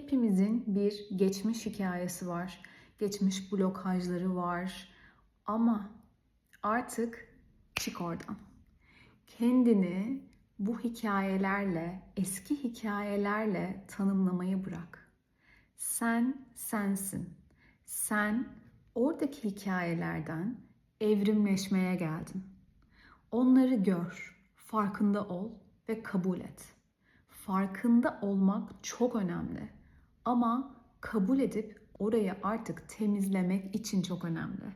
Hepimizin bir geçmiş hikayesi var. Geçmiş blokajları var. Ama artık çık oradan. Kendini bu hikayelerle, eski hikayelerle tanımlamayı bırak. Sen sensin. Sen oradaki hikayelerden evrimleşmeye geldin. Onları gör, farkında ol ve kabul et. Farkında olmak çok önemli. Ama kabul edip orayı artık temizlemek için çok önemli.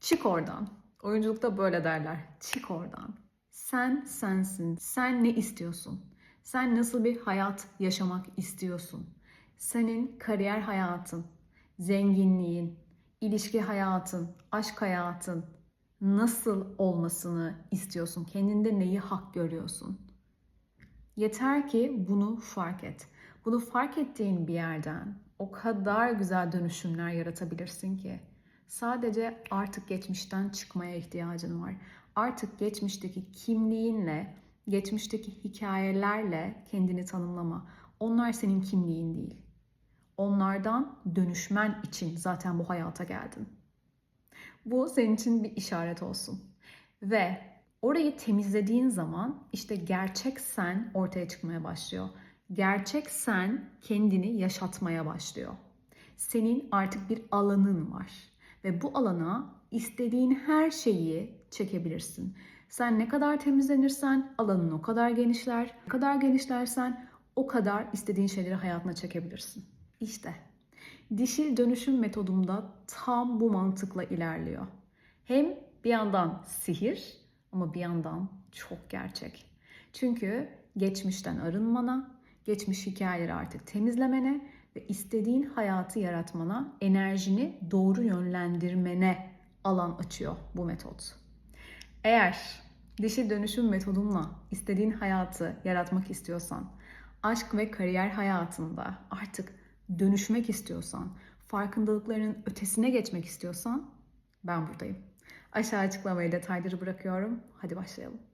Çık oradan. Oyunculukta böyle derler. Çık oradan. Sen sensin. Sen ne istiyorsun? Sen nasıl bir hayat yaşamak istiyorsun? Senin kariyer hayatın, zenginliğin, ilişki hayatın, aşk hayatın nasıl olmasını istiyorsun? Kendinde neyi hak görüyorsun? Yeter ki bunu fark et. Bunu fark ettiğin bir yerden o kadar güzel dönüşümler yaratabilirsin ki. Sadece artık geçmişten çıkmaya ihtiyacın var. Artık geçmişteki kimliğinle, geçmişteki hikayelerle kendini tanımlama. Onlar senin kimliğin değil. Onlardan dönüşmen için zaten bu hayata geldin. Bu senin için bir işaret olsun. Ve orayı temizlediğin zaman işte gerçek sen ortaya çıkmaya başlıyor. Gerçek sen kendini yaşatmaya başlıyor. Senin artık bir alanın var ve bu alana istediğin her şeyi çekebilirsin. Sen ne kadar temizlenirsen alanın o kadar genişler. Ne kadar genişlersen o kadar istediğin şeyleri hayatına çekebilirsin. İşte dişil dönüşüm metodumda tam bu mantıkla ilerliyor. Hem bir yandan sihir ama bir yandan çok gerçek. Çünkü geçmişten arınmana, geçmiş hikayeleri artık temizlemene ve istediğin hayatı yaratmana, enerjini doğru yönlendirmene alan açıyor bu metot. Eğer dişil dönüşüm metodumla istediğin hayatı yaratmak istiyorsan, aşk ve kariyer hayatında artık dönüşmek istiyorsan, farkındalıklarının ötesine geçmek istiyorsan ben buradayım. Aşağı açıklamaya detayları bırakıyorum. Hadi başlayalım.